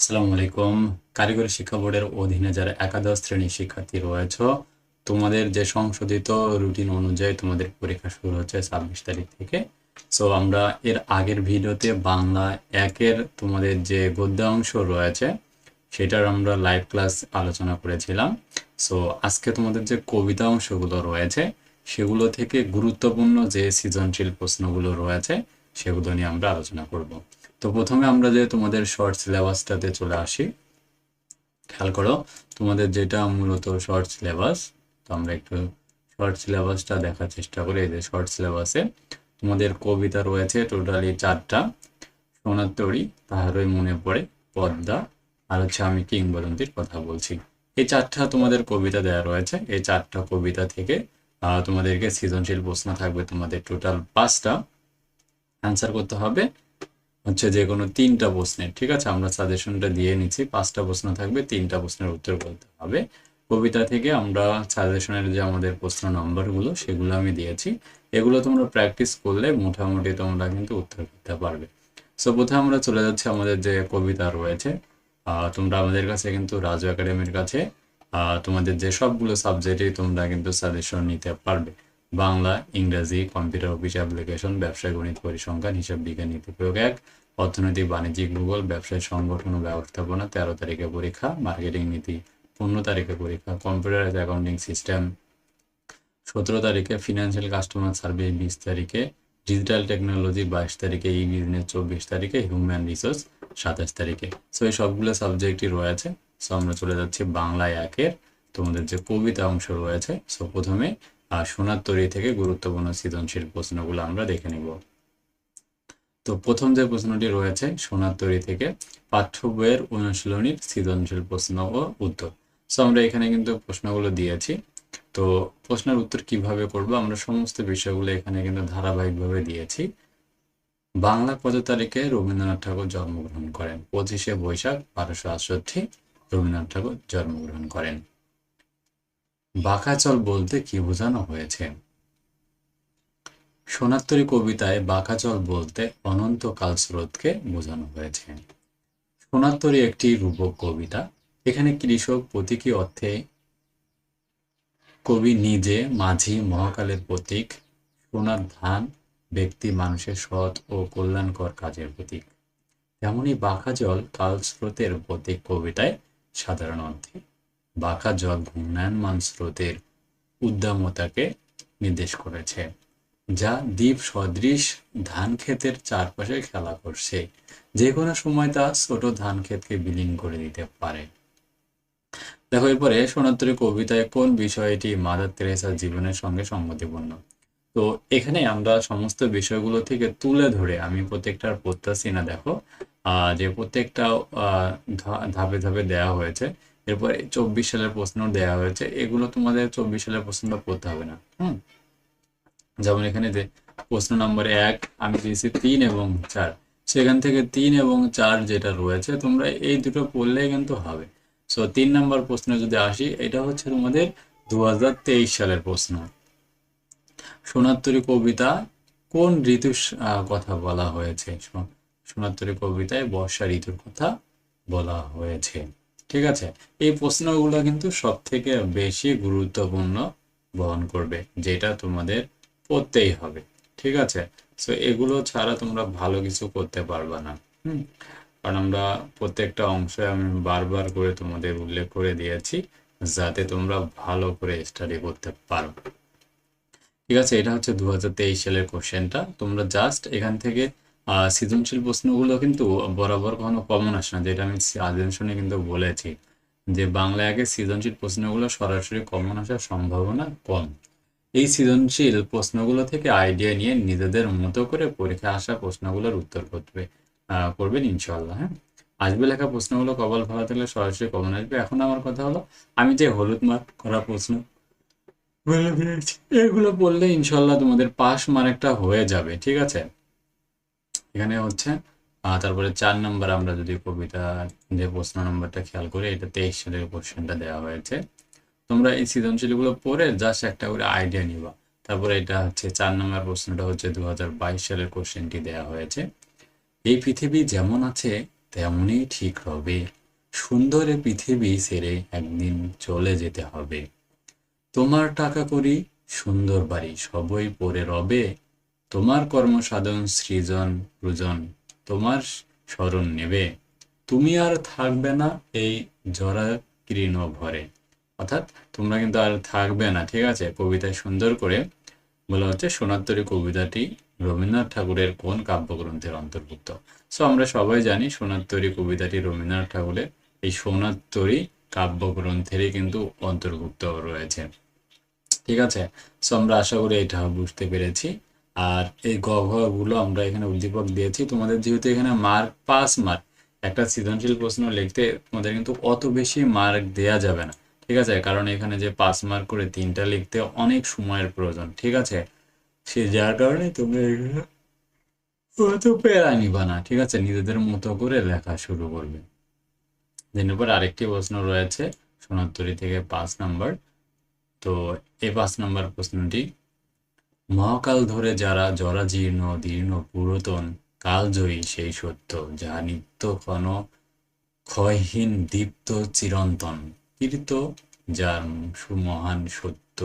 আসসালামু আলাইকুম কারিগরি শিক্ষা বোর্ডের অধীনে যারা একাদশ শ্রেণির শিক্ষার্থী রয়েছে, তোমাদের যে সংশোধিত রুটিন অনুযায়ী তোমাদের পরীক্ষা শুরু হচ্ছে ছাব্বিশ তারিখ থেকে। সো আমরা এর আগের ভিডিওতে বাংলা একের তোমাদের যে গদ্যাংশ রয়েছে, সেটার আমরা লাইভ ক্লাস আলোচনা করেছিলাম। সো আজকে তোমাদের যে কবিতা অংশগুলো রয়েছে, সেগুলো থেকে গুরুত্বপূর্ণ যে সৃজনশীল প্রশ্নগুলো রয়েছে, সেগুলো নিয়ে আমরা আলোচনা করব। তো প্রথমে আমরা যে তোমাদের শর্ট সিলেবাসটাতে চলে আসি। খেয়াল করো, তোমাদের যেটা মূলত শর্ট সিলেবাস তো আমরা একটু শর্ট সিলেবাসটা দেখার চেষ্টা করি। এই যে শর্ট সিলেবাসে তোমাদের কবিতা রয়েছে টোটালি চারটা। সোনার তরী তাহারই মনে পড়ে, পদ্মা, আর হচ্ছে আমি কিংবদন্তির কথা বলছি। এই চারটা তোমাদের কবিতা দেওয়া রয়েছে। এই চারটা কবিতা থেকে তোমাদেরকে সৃজনশীল প্রশ্ন থাকবে তোমাদের টোটাল পাঁচটা। অ্যান্সার করতে হবে। হচ্ছে যে কোনো তিনটা প্রশ্নের, ঠিক আছে? আমরা সাজেশনটা দিয়ে নিচ্ছি। পাঁচটা প্রশ্ন থাকবে, তিনটা প্রশ্নের উত্তর বলতে হবে। কবিতা থেকে আমরা সাজেশনের যে আমাদের প্রশ্ন নম্বরগুলো, সেগুলো আমি দিয়েছি। এগুলো তোমরা প্র্যাকটিস করলে মোটামুটি তোমরা কিন্তু উত্তর করতে পারবে। সো, প্রথমে আমরা চলে যাচ্ছি আমাদের যে কবিতা রয়েছে। তোমরা আমাদের কাছে কিন্তু রাজু একাডেমির কাছে তোমাদের যে সবগুলো সাবজেক্টেই তোমরা কিন্তু সাজেশন নিতে পারবে। বাংলা, ইংরেজি, কম্পিউটার অফিস অ্যাপ্লিকেশন, ব্যবসায় গণিত পরিসংখ্যান, হিসাব বিজ্ঞান নীতি প্রয়োগ এক, অর্থনৈতিক বাণিজ্যিক ভূগোল, ব্যবসায় সংগঠন ও ব্যবস্থাপনা, তেরো তারিখে পরীক্ষা, মার্কেটিং নীতি পনেরো তারিখে পরীক্ষা, কম্পিউটার অ্যাকাউন্টিং সিস্টেম সতেরো তারিখে, ফিনান্সিয়াল কাস্টমার সার্ভিস বিশ তারিখে, ডিজিটাল টেকনোলজি বাইশ তারিখে ই বিজনেস চব্বিশ তারিখে, হিউম্যান রিসোর্স সাতাশ তারিখে। সো এই সবগুলো সাবজেক্টই রয়েছে। সো আমরা চলে যাচ্ছি বাংলায় একের। তোমাদের যে কবিতা অংশ রয়েছে সো প্রথমে সোনার তরী থেকে গুরুত্বপূর্ণ সৃজনশীল প্রশ্নগুলো আমরা দেখে নিব। তো প্রথম যে প্রশ্নটি রয়েছে, সোনার তরী থেকে পাঠ্য বইয়ের অনুশীলনীর সৃজনশীল প্রশ্ন ও উত্তর। সো আমরা এখানে কিন্তু প্রশ্নগুলো দিয়েছি। তো প্রশ্নের উত্তর কীভাবে করব, আমরা সমস্ত বিষয়গুলো এখানে কিন্তু ধারাবাহিকভাবে দিয়েছি। বাংলা কত তারিখে রবীন্দ্রনাথ ঠাকুর জন্মগ্রহণ করেন। পঁচিশে বৈশাখ বারোশো আটষট্টি রবীন্দ্রনাথ ঠাকুর জন্মগ্রহণ করেন। বাঁকাচল বলতে কি বোঝানো হয়েছে? সোনাত্তরী কবিতায় বাঁকাচল বলতে অনন্তকাল স্রোতকে বোঝানো হয়েছে। সোনাত্তরী একটি রূপক কবিতা। এখানে কৃষক প্রতীকী অর্থে কবি নিজে, মাঝি, মহাকালের প্রতীক, সোনার ধান, ব্যক্তি, মানুষের সৎ ও কল্যাণকর কাজের প্রতীক। তেমনি বাঁকা জল কাল স্রোতের প্রতীক কবিতায় সাধারণ অর্থে বাঁকা জল ঘূর্ণায়মান স্রোতের উদ্দামতাকে নির্দেশ করেছে যা দ্বীপ সদৃশ ধান ক্ষেতের চারপাশে খেলা করছে। যে কোনো সময় তা ছোট ধান ক্ষেতকে বিলীন করে দিতে পারে। দেখো এরপরে সোনাত্তরী কবিতায় কোন বিষয়টি মাদার তেরেসার জীবনের সঙ্গে সংগতিপূর্ণ তো এখানে আমরা সমস্ত বিষয়গুলো থেকে তুলে ধরে আমি প্রত্যেকটার প্রত্যাশী না দেখো আহ, যে প্রত্যেকটা ধাপে ধাপে দেওয়া হয়েছে এরপর চব্বিশ সালের প্রশ্ন দেওয়া হয়েছে। এগুলো তোমাদের চব্বিশ সালের প্রশ্নটা পড়তে হবে না। হুম? যেমন এখানে যে প্রশ্ন নম্বর এক, আমি দিয়েছি তিন এবং চার। সেখান থেকে তিন এবং চার যেটা রয়েছে, তোমরা এই দুটো পড়লেই কিন্তু হবে। সো তিন নম্বর প্রশ্নে যদি আসি, এটা হচ্ছে তোমাদের দু হাজার তেইশ সালের প্রশ্ন। সোনাত্তরী কবিতা কোন ঋতুর কথা বলা হয়েছে? সোনাত্তরী কবিতায় বর্ষা ঋতুর কথা বলা হয়েছে। ঠিক আছে? এই প্রশ্নগুলো কিন্তু সব থেকে বেশি গুরুত্বপূর্ণ বহন করবে, যেটা তোমাদের পড়তেই হবে, ঠিক আছে? সো এগুলো ছাড়া তোমরা ভালো কিছু করতে পারবে না, হুম? কারণ আমরা প্রত্যেকটা অংশে আমি বারবার করে তোমাদের উল্লেখ করে দিয়েছি, যাতে তোমরা ভালো করে স্টাডি করতে পারো। ঠিক আছে? এটা হচ্ছে দু হাজার তেইশ সালের কোশ্চেনটা তোমরা জাস্ট এখান থেকে সৃজনশীল প্রশ্নগুলো কিন্তু বরাবর কখনো কমন আসে না, যেটা আমি সাজেশনে কিন্তু বলেছি, যে বাংলা একে সৃজনশীল প্রশ্নগুলো সরাসরি কমন আসার সম্ভাবনা কম। এই সৃজনশীল প্রশ্নগুলো থেকে আইডিয়া নিয়ে নিজেদের মতো করে পরীক্ষা আসা প্রশ্নগুলোর উত্তর করবে করবেন ইনশাল্লাহ হ্যাঁ? আসবে লেখা প্রশ্নগুলো কপাল ভালো থাকলে সরাসরি কমন আসবে। এখন আমার কথা হলো, আমি যে হলুদ মার্ক করা প্রশ্ন এগুলো বললে ইনশাল্লাহ তোমাদের পাস মার্কটা হয়ে যাবে, ঠিক আছে? এখানে হচ্ছে তারপরে চার নাম্বার আমরা যদি কবিতা যে প্রশ্ন নম্বরটা খেয়াল করি, এটা তেইশ সালের কোশ্চেনটা দেওয়া হয়েছে। তোমরা এই সৃজনশীলগুলো পড়ে জাস্ট একটা করে আইডিয়া নিবা। তারপরে এটা হচ্ছে, চার নম্বর প্রশ্নটা হচ্ছে দু সালের কোশ্চেনটি দেওয়া হয়েছে। এই পৃথিবী যেমন আছে, তেমনই ঠিক হবে। সুন্দরে পৃথিবী ছেড়ে একদিন চলে যেতে হবে। তোমার টাকা করি, সুন্দর বাড়ি সবই পরে রবে। তোমার কর্মসাধন সৃজন প্রজন তোমার স্মরণ নেবে। তুমি আর থাকবে না এই জরাকীর্ণ ঘরে অর্থাৎ তোমরা কিন্তু আর থাকবে না, ঠিক আছে? কবিতায় সুন্দর করে বলা হচ্ছে সোনারতরী কবিতাটি রবীন্দ্রনাথ ঠাকুরের কোন কাব্যগ্রন্থের অন্তর্ভুক্ত? সো আমরা সবাই জানি সোনারতরী কবিতাটি রবীন্দ্রনাথ ঠাকুরের এই সোনারতরী কাব্যগ্রন্থেরই কিন্তু অন্তর্ভুক্ত রয়েছে। ঠিক আছে? সো আমরা আশা করি এটা বুঝতে পেরেছি। আর এই গ, ঘ, গুলো আমরা এখানে উদ্দীপক দিয়েছি। তোমাদের যেহেতু এখানে মার্ক পাস মার্ক, একটা সৃজনশীল প্রশ্ন লিখতে তোমাদের কিন্তু অত বেশি মার্ক দেয়া যাবে না, ঠিক আছে? কারণ এখানে যে পাস মার্ক করে তিনটা লিখতে অনেক সময়ের প্রয়োজন, ঠিক আছে? সে যার কারণে তোমরা এখানে অত পেরা নিবা না, ঠিক আছে? নিজেদের মতো করে লেখা শুরু করবে। দেন উপর আরেকটি প্রশ্ন রয়েছে সোনারতরী থেকে পাঁচ নাম্বার। তো এই পাঁচ নাম্বার প্রশ্নটি মহাকাল ধরে যারা জরাজীর্ণ, দীর্ণ, পুরাতন, কালজয়ী সেই সত্য, যাহা নিত্য ক্ষণ ক্ষয়হীন, দীপ্ত, চিরন্তন কীর্ত যার সুমহান সত্য,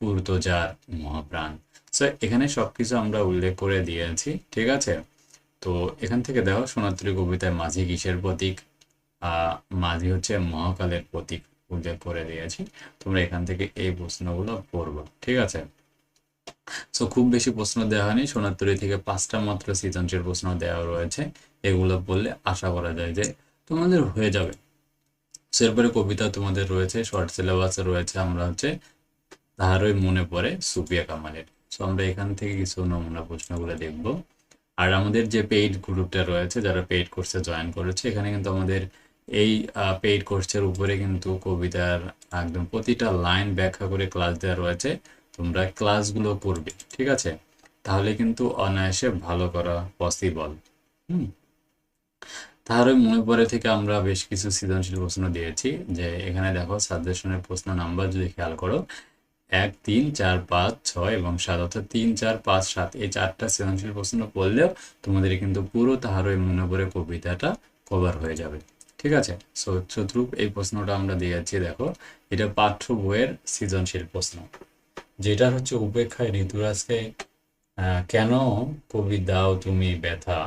পূর্ত, যার মহাপ্রাণ। সো এখানে সবকিছু আমরা উল্লেখ করে দিয়েছি, ঠিক আছে? তো, এখান থেকে দেখো, সোনাত্রী কবিতায় মাঝি কিসের প্রতীক? মাঝি হচ্ছে মহাকালের প্রতীক, উল্লেখ করে দিয়েছি। তোমরা এখান থেকে এই প্রশ্নগুলো পড়ব, ঠিক আছে? সো খুব বেশি প্রশ্ন দেওয়া হয়নি। সোনারতরী থেকে পাঁচটা মাত্র সৃজনশীল প্রশ্ন দেওয়া রয়েছে। এগুলো বললে আশা করা যায় যে তোমাদের হয়ে যাবে। এরপরে কবিতা তোমাদের রয়েছে, শর্ট সিলেবাসে রয়েছে, আমরা হচ্ছে তাহারই মনে পড়ে সুপিয়া কামালের। সো আমরা এখান থেকে কিছু নমুনা প্রশ্নগুলো দেখব। আর আমাদের যে পেইড গ্রুপটা রয়েছে, যারা পেইড কোর্সে জয়েন করেছে, এখানে কিন্তু আমাদের এই পেইড কোর্সের উপরে কিন্তু কবিতার একদম প্রতিটা লাইন ব্যাখ্যা করে ক্লাস দেওয়া রয়েছে। তোমরা ক্লাসগুলো করবে ঠিক আছে? তাহলে কিন্তু অনায়াসে ভালো করা পসিবল হুম? তাহলে মনে পড়ে থেকে আমরা বেশ কিছু সৃজনশীল প্রশ্ন দিয়েছি, যে এখানে দেখো সাজেশনের প্রশ্ন নাম্বার যদি খেয়াল করো, এক, তিন, চার, পাঁচ, ছয় এবং সাত, অর্থাৎ তিন, চার, পাঁচ, সাত, এই চারটা সৃজনশীল প্রশ্ন পড়লেও তোমাদের কিন্তু পুরো তাহারই মনে পড়ে কবিতাটা কভার হয়ে যাবে, ঠিক আছে? সো শত্রুপ এই প্রশ্নটা আমরা দিয়েছি দেখো, এটা পাঠ্য বইয়ের সৃজনশীল প্রশ্ন। যেটা হচ্ছে উপেক্ষায় ঋতুরাজকে কেন কবি দাও তুমি ব্যথা?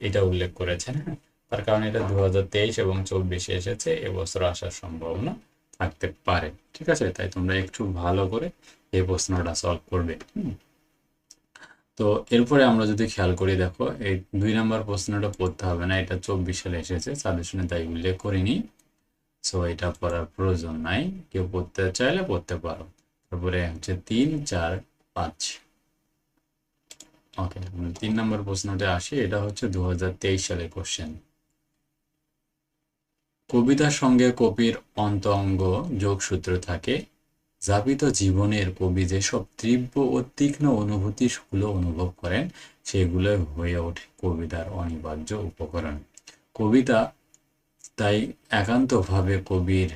এটা উল্লেখ করেছেন হ্যাঁ? তার কারণ এটা দু হাজার তেইশ এবং চব্বিশে এসেছে, এবছর আসার সম্ভাবনা থাকতে পারে। ঠিক আছে? তাই তোমরা একটু ভালো করে এই প্রশ্নটা সলভ করবে তো এরপরে আমরা যদি খেয়াল করি, দেখো, এই দুই নাম্বার প্রশ্নটা পড়তে হবে না, এটা চব্বিশ সালে এসেছে সাজেশনে তাই উল্লেখ করিনি। সো এটা পড়ার প্রয়োজন নাই। কেউ পড়তে চাইলে পড়তে পারো। তারপরে হচ্ছে তিন, চার, পাঁচ। ওকে তিন নম্বর প্রশ্নটা আসি, এটা হচ্ছে দু সালের কোশ্চেন কবিতার সঙ্গে কবির অন্তঙ্গ যোগসূত্র থাকে, যাপিত জীবনের কবি যেসব তীব্র ও তীক্ষ্ণ অনুভূতি অনুভূতিগুলো অনুভব করেন, সেগুলো হয়ে ওঠে কবিতার অনিবার্য উপকরণ। কবিতা তাই একান্তভাবে কবির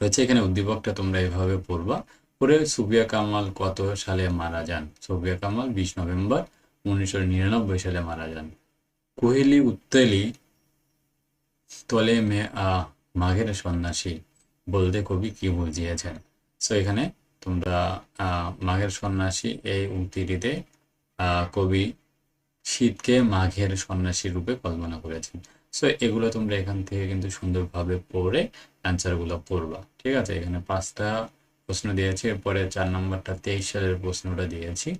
হচ্ছে এখানে উদ্দীপকটা তোমরা এভাবে পড়বা। পরে সুবিয়া কামাল কত সালে মারা যান? সুবিয়া কামাল বিশ নভেম্বর উনিশশো নিরানব্বই সালে মারা যান। কোহেলি উত্তেলি তলে মে আ মাঘের সন্ন্যাসী বলতে কবি কি বুঝিয়েছেন? সো এখানে তোমরা মাঘের সন্ন্যাসী এই উক্তিটিতে কবি শীতকে মাঘের সন্ন্যাসী রূপে কল্পনা করেছেন। সো এগুলো তোমরা এখান থেকে কিন্তু সুন্দরভাবে পড়ে অ্যান্সারগুলো পড়বা, ঠিক আছে? এখানে পাঁচটা প্রশ্ন দিয়েছি, এরপরে চার নম্বরটা তেইশ সালের প্রশ্নটা দিয়েছি।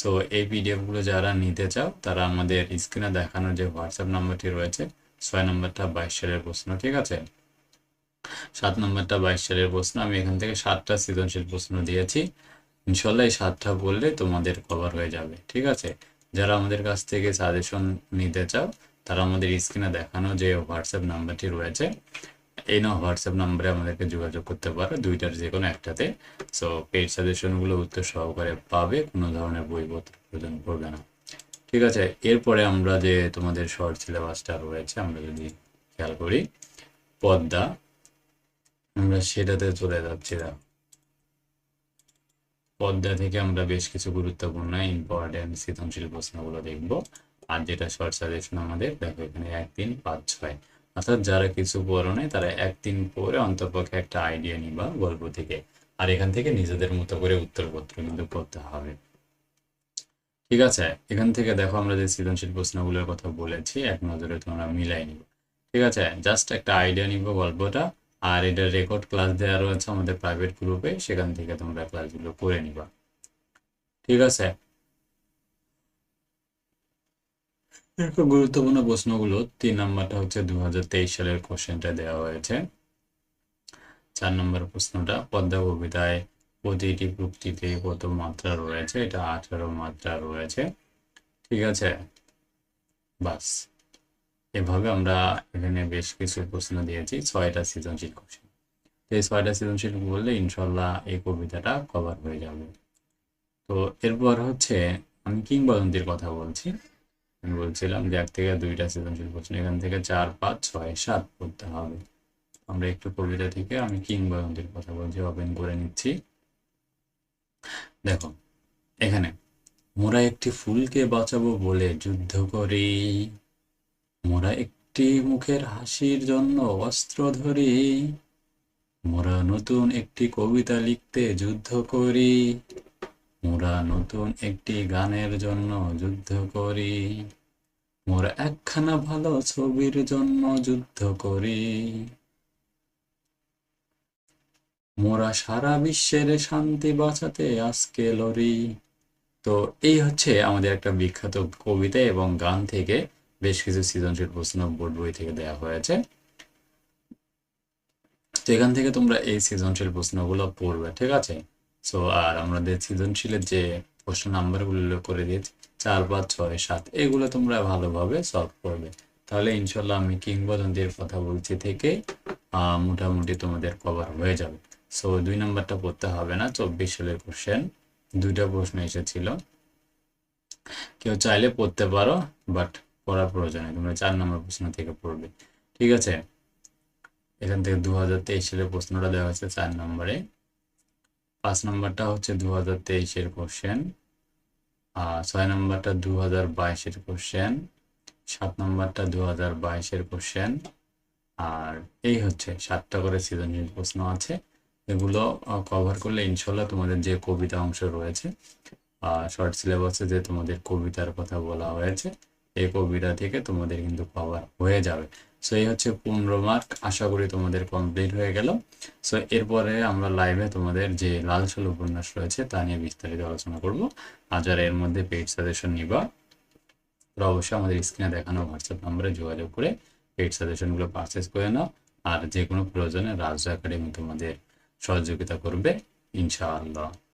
সো এই পিডিএফগুলো যারা নিতে চাও, তারা আমাদের স্ক্রিনে দেখানো যে হোয়াটসঅ্যাপ নাম্বারটি রয়েছে, ছয় নম্বরটা বাইশ সালের প্রশ্ন, ঠিক আছে? সাত নম্বরটা বাইশ সালের প্রশ্ন, আমি এখান থেকে সাতটা সৃজনশীল প্রশ্ন দিয়েছি। ইনশাল্লাহ এই সাতটা বললে তোমাদের কভার হয়ে যাবে, ঠিক আছে? যারা আমাদের কাছ থেকে সাজেশন নিতে চাও তারা আমাদের স্ক্রিনে দেখানো যে হোয়াটসঅ্যাপ নাম্বারটি রয়েছে, এই না হোয়াটসঅ্যাপ নাম্বারে আমাদেরকে যোগাযোগ করতে পারো, দুইটার যে কোনো একটাতে। সো পেড সাজেশনগুলো উত্তর সহকারে পাবে, কোনো ধরনের বইপত্র প্রয়োজন পড়বে না। ঠিক আছে, এরপরে আমরা যে তোমাদের শর্ট সিলেবাসটা রয়েছে, আমরা যদি খেয়াল করি, পদ্মা, আমরা সেটাতে চলে যাচ্ছি না। পদ্মা থেকে আমরা বেশ কিছু গুরুত্বপূর্ণ ইম্পর্টেন্ট সৃজনশীল প্রশ্নগুলো দেখব। আর যেটা শর্ট সাজেশন আমাদের, দেখো এখানে এক তিন পাঁচ ছয়। অর্থাৎ যারা কিছু পড়ো নাই, তারা এক তিন পড়ে অন্তপক্ষে একটা আইডিয়া নিবা গল্প থেকে। আর এখান থেকে নিজেদের মতো করে উত্তরপত্র কিন্তু করতে হবে। ঠিক আছে? এখান থেকে দেখো আমরা যে সৃজনশীল প্রশ্নগুলোর কথা বলেছি, এক নজরে তোমরা মিলাই নিব। ঠিক আছে? জাস্ট একটা আইডিয়া নিব গল্পটা, আর এটা রেকর্ড ক্লাস দেওয়া রয়েছে আমাদের প্রাইভেট গ্রুপে সেখান থেকে তোমরা ক্লাসগুলো করে নিবা। ঠিক আছে? একটু গুরুত্বপূর্ণ প্রশ্নগুলো। তিন নাম্বারটা হচ্ছে দুই হাজার তেইশ সালের কোশ্চেনটা দেওয়া হয়েছে। চার নম্বর প্রশ্নটা, পদ্মা কবিতায় প্রতিটি প্রকৃতিতে কত মাত্রা রয়েছে? এটা আঠারো মাত্রা রয়েছে। ঠিক আছে? বাস। এভাবে আমরা এখানে বেশ কিছু প্রশ্ন দিয়েছি, ছয়টা সৃজনশীল কোশ্চেন। এই ছয়টা সৃজনশীল বললে ইনশাল্লাহ এই কবিতাটা কভার হয়ে যাবে। তো এরপর হচ্ছে আমি কিংবদন্তির কথা বলছি। আমি বলছিলাম যে এক থেকে দুইটা সৃজনশীল প্রশ্ন, এখান থেকে চার, পাঁচ, ছয়, সাত পড়তে হবে। আমরা একটু কবিতা থেকে আমি কিংবদন্তির কথা বলছি ওপেন করে নিচ্ছি। দেখো, এখানে, মোরা একটি ফুলকে বাঁচাবো বলে যুদ্ধ করি। মোরা একটি মুখের হাসির জন্য অস্ত্র ধরি। মোরা নতুন একটি কবিতা লিখতে যুদ্ধ করি। মোরা নতুন একটি গানের জন্য যুদ্ধ করি। মোরা একখানা ভালো ছবির জন্য যুদ্ধ করি। মোরা সারা বিশ্বের শান্তি বাঁচাতে আজকে লড়ি। তো এই হচ্ছে আমাদের একটা বিখ্যাত কবিতা এবং গান থেকে বেশ কিছু সৃজনশীল প্রশ্ন বোর্ড বই থেকে দেওয়া হয়েছে। তো এখান থেকে তোমরা এই সৃজনশীল প্রশ্নগুলো পড়বে, ঠিক আছে? সো আর আমাদের সৃজনশীলের যে প্রশ্ন নাম্বারগুলো করে দিয়েছি, চার, পাঁচ, ছয়, সাত, এগুলো তোমরা ভালোভাবে সলভ করবে। তাহলে ইনশাল্লাহ আমি কিংবদন্তির কথা বলছি থেকে মোটামুটি তোমাদের কভার হয়ে যাবে। সো দুই নাম্বারটা পড়তে হবে না, চব্বিশ সালের কোশ্চেন দুইটা প্রশ্ন এসেছিল। কেউ চাইলে পড়তে পারো বাট পড়ার প্রয়োজনে তোমরা চার নম্বর প্রশ্ন থেকে পড়বে। ঠিক আছে? এখান থেকে দু হাজার তেইশ সালের প্রশ্নটা দেওয়া হয়েছে চার নম্বরে পাঁচ নম্বরটা হচ্ছে দু হাজার তেইশের কোশ্চেন ছয় নম্বরটা দু হাজার বাইশের কোশ্চেন সাত নম্বরটা দু হাজার বাইশের কোশ্চেন আর এই হচ্ছে সাতটা করে সৃজনশীল প্রশ্ন আছে। এগুলো কভার করলে ইনশাল্লাহ তোমাদের যে কবিতা অংশ রয়েছে শর্ট সিলেবাসে যে তোমাদের কবিতার কথা বলা হয়েছে এই কবিতা থেকে তোমাদের কিন্তু কভার হয়ে যাবে। সো এই হচ্ছে পনেরো মার্ক আশা করি তোমাদের কমপ্লিট হয়ে গেল। সো এরপরে আমরা লাইভে তোমাদের যে লাল সাল উপন্যাস রয়েছে, তা নিয়ে বিস্তারিত আলোচনা করব। আর যারা এর মধ্যে পেড সাজেশন নিবা, তারা অবশ্যই আমাদের স্ক্রিনে দেখানো হোয়াটসঅ্যাপ নম্বরে যোগাযোগ করে পেড সাজেশনগুলো পারচেস করে নাও। আর যে কোনো প্রয়োজনে রাজ্য একাডেমি তোমাদের সহযোগিতা করবে, ইনশাআল্লাহ।